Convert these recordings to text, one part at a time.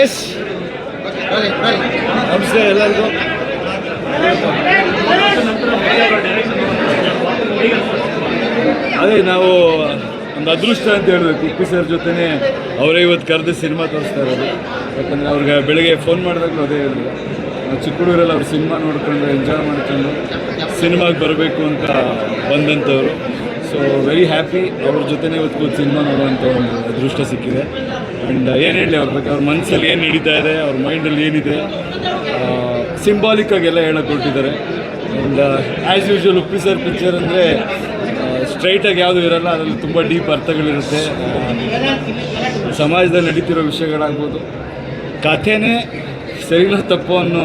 S ನಮಸ್ತೆ ಎಲ್ಲರಿಗೂ ಅದೇ ನಾವು ಒಂದು ಅದೃಷ್ಟ ಅಂತ ಹೇಳಬೇಕು, ಉಪ್ಪಿ ಸರ್ ಜೊತೆನೇ ಅವರೇ ಇವತ್ತು ಕರೆದು ಸಿನಿಮಾ ತೋರಿಸ್ತಾ ಇರೋದು. ಯಾಕಂದರೆ ಅವ್ರಿಗೆ ಬೆಳಗ್ಗೆ ಫೋನ್ ಮಾಡಿದಾಗಲೂ ಅದೇ ಹೇಳಿದ್ರು ನಾವು ಚಿಕ್ಕ ಹುಡುಗರೆಲ್ಲ ಅವ್ರು ಸಿನಿಮಾ ನೋಡ್ಕೊಂಡು ಎಂಜಾಯ್ ಮಾಡ್ಕೊಂಡು ಸಿನಿಮಾಗೆ ಬರಬೇಕು ಅಂತ ಬಂದಂಥವ್ರು. ಸೊ ವೆರಿ ಹ್ಯಾಪಿ ಅವ್ರ ಜೊತೆನೇ ಇವತ್ತು ಕೂತು ಸಿನಿಮಾ ನೋಡುವಂಥ ಒಂದು ಅದೃಷ್ಟ ಸಿಕ್ಕಿದೆ. ಆ್ಯಂಡ್ ಏನು ಹೇಳಿ ಅವ್ರ ಬಗ್ಗೆ? ಅವ್ರ ಮನಸ್ಸಲ್ಲಿ ಏನು ನಡೀತಾ ಇದೆ? ಅವ್ರ ಮೈಂಡಲ್ಲಿ ಏನಿದೆ? ಸಿಂಬಾಲಿಕ್ ಆಗೆಲ್ಲ ಹೇಳಕ್ಕೆ ಕೊಟ್ಟಿದ್ದಾರೆ and as usual Uppi sir picture ಅಂದರೆ ಸ್ಟ್ರೈಟಾಗಿ ಯಾವುದೂ ಇರಲ್ಲ, ಅದರಲ್ಲಿ ತುಂಬ ಡೀಪ್ ಅರ್ಥಗಳಿರುತ್ತೆ. ಸಮಾಜದಲ್ಲಿ ನಡೀತಿರೋ ವಿಷಯಗಳಾಗ್ಬೋದು. ಕಥೆನೇ ಸರಿನೋ ತಪ್ಪು ಅನ್ನೋ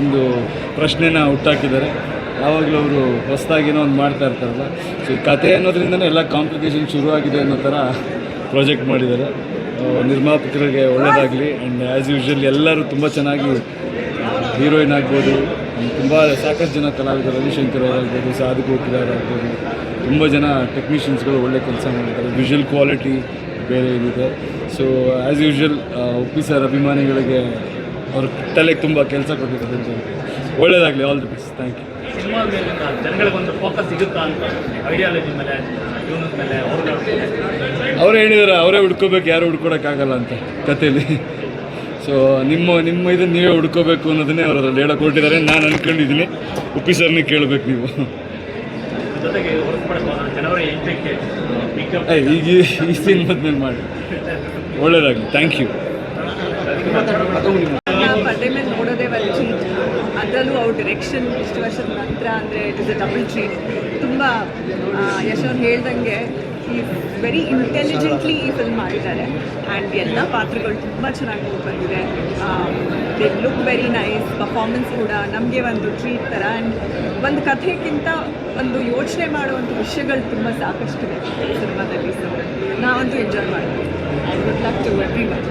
ಒಂದು ಪ್ರಶ್ನೆನ ಹುಟ್ಟಾಕಿದ್ದಾರೆ. ಯಾವಾಗಲೂ ಅವರು ಹೊಸದಾಗಿನೋ ಒಂದು ಮಾಡ್ತಾ ಇರ್ತಾರಲ್ಲ. ಸೊ ಈ ಕಥೆ ಅನ್ನೋದ್ರಿಂದನೇ ಎಲ್ಲ ಕಾಂಪ್ಲಿಕೇಶನ್ ಶುರುವಾಗಿದೆ ಅನ್ನೋ ಥರ ಪ್ರಾಜೆಕ್ಟ್ ಮಾಡಿದ್ದಾರೆ. ನಿರ್ಮಾಪಕರಿಗೆ ಒಳ್ಳೆಯದಾಗಲಿ ಆ್ಯಂಡ್ ಆ್ಯಸ್ ಯೂಶ್ವಲ್ ಎಲ್ಲರೂ ತುಂಬ ಚೆನ್ನಾಗಿ ಹೀರೋಯಿನ್ ಆಗ್ಬೋದು. ತುಂಬ ಸಾಕಷ್ಟು ಜನ ಕಲಾವಿದರು, ರವಿಶಂಕರ್ ಅವರಾಗ್ಬೋದು, ಸಾಧು ಆಗ್ಬೋದು. ತುಂಬ ಜನ ಟೆಕ್ನಿಷಿಯನ್ಸ್ಗಳು ಒಳ್ಳೆ ಕೆಲಸ ಮಾಡಿದ್ದಾರೆ ವಿಷುವಲ್ ಕ್ವಾಲಿಟಿ ಬೇರೆ ಏನಿದೆ so as usual Uppi sir ಅಭಿಮಾನಿಗಳಿಗೆ ಅವ್ರ ತಲೆಗೆ ತುಂಬ ಕೆಲಸ ಕೊಟ್ಟಿದ್ದಾರೆ ಅಂತ ಒಳ್ಳೇದಾಗಲಿ all the best thank you cinema ಮೇಲೆ ಜನಗಳಿಗೊಂದು ಫೋಕಸ್ ಸಿಗುತ್ತಾ ಅಂತ ಐಡಿಯಾಲಜಿ ಮೇಲೆ ಜೀವನದ ಮೇಲೆ ಅವರೇ ಹೇಳಿದಾರೆ ಅವರೇ ಹುಡ್ಕೋಬೇಕು ಯಾರು ಹುಡ್ಕೊಡೋಕ್ಕಾಗಲ್ಲ ಅಂತ ಕಥೆಯಲ್ಲಿ ಸೊ ನಿಮ್ಮ ನಿಮ್ಮ ಇದನ್ನು ನೀವೇ ಹುಡ್ಕೋಬೇಕು ಅನ್ನೋದನ್ನೇ ಅವರು ಅದರಲ್ಲಿ ಹೇಳಕ್ಕೆ ಹೊರಟಿದ್ದಾರೆ. ನಾನು ಅಂದ್ಕೊಂಡಿದ್ದೀನಿ ಉಪ್ಪಿ ಸರ್ನೇ ಕೇಳಬೇಕು ನೀವು. ಜೊತೆಗೆ ಹೊರತುಪಡಿಸುವ ಜನವರಿ ಎಂಟಕ್ಕೆ ಪಿಕಪ್ ಈಗ ಈ- ಈ ಸಿನಿಮಾದ ಮೇಲೆ ಮಾಡಿ. ಒಳ್ಳೇದಾಗಲಿ. ಥ್ಯಾಂಕ್ ಯು ಪರ್ದೆ ಮೇಲೆ ನೋಡೋದೇ ಒಂದು ಟ್ರೀಟ್ ಅದರಲ್ಲೂ ಅವ್ರ ಡಿರೆಕ್ಷನ್ ಇಷ್ಟು ನಂತರ ಅಂದರೆ it is a double treat ತುಂಬ ಯಶೋನ್ ಹೇಳ್ದಂಗೆ ಈ ವೆರಿ ಇಂಟೆಲಿಜೆಂಟ್ಲಿ ಈ ಫಿಲ್ಮ್ ಮಾಡಿದ್ದಾರೆ. ಆ್ಯಂಡ್ ಎಲ್ಲ ಪಾತ್ರಗಳು ತುಂಬ ಚೆನ್ನಾಗಿ ಬಂದಿದೆ. They look very nice performance ಕೂಡ ನಮಗೆ ಒಂದು ಟ್ರೀಟ್ ಥರ ಆ್ಯಂಡ್ ಒಂದು ಕಥೆಗಿಂತ ಒಂದು ಯೋಚನೆ ಮಾಡುವಂಥ ವಿಷಯಗಳು ತುಂಬ ಸಾಕಷ್ಟಿದೆ ಈ ಸಿನಿಮಾದಲ್ಲಿ. ಸೊ ನಾವಂತೂ ಎಂಜಾಯ್ ಮಾಡ್ತೀವಿ. Luck to every one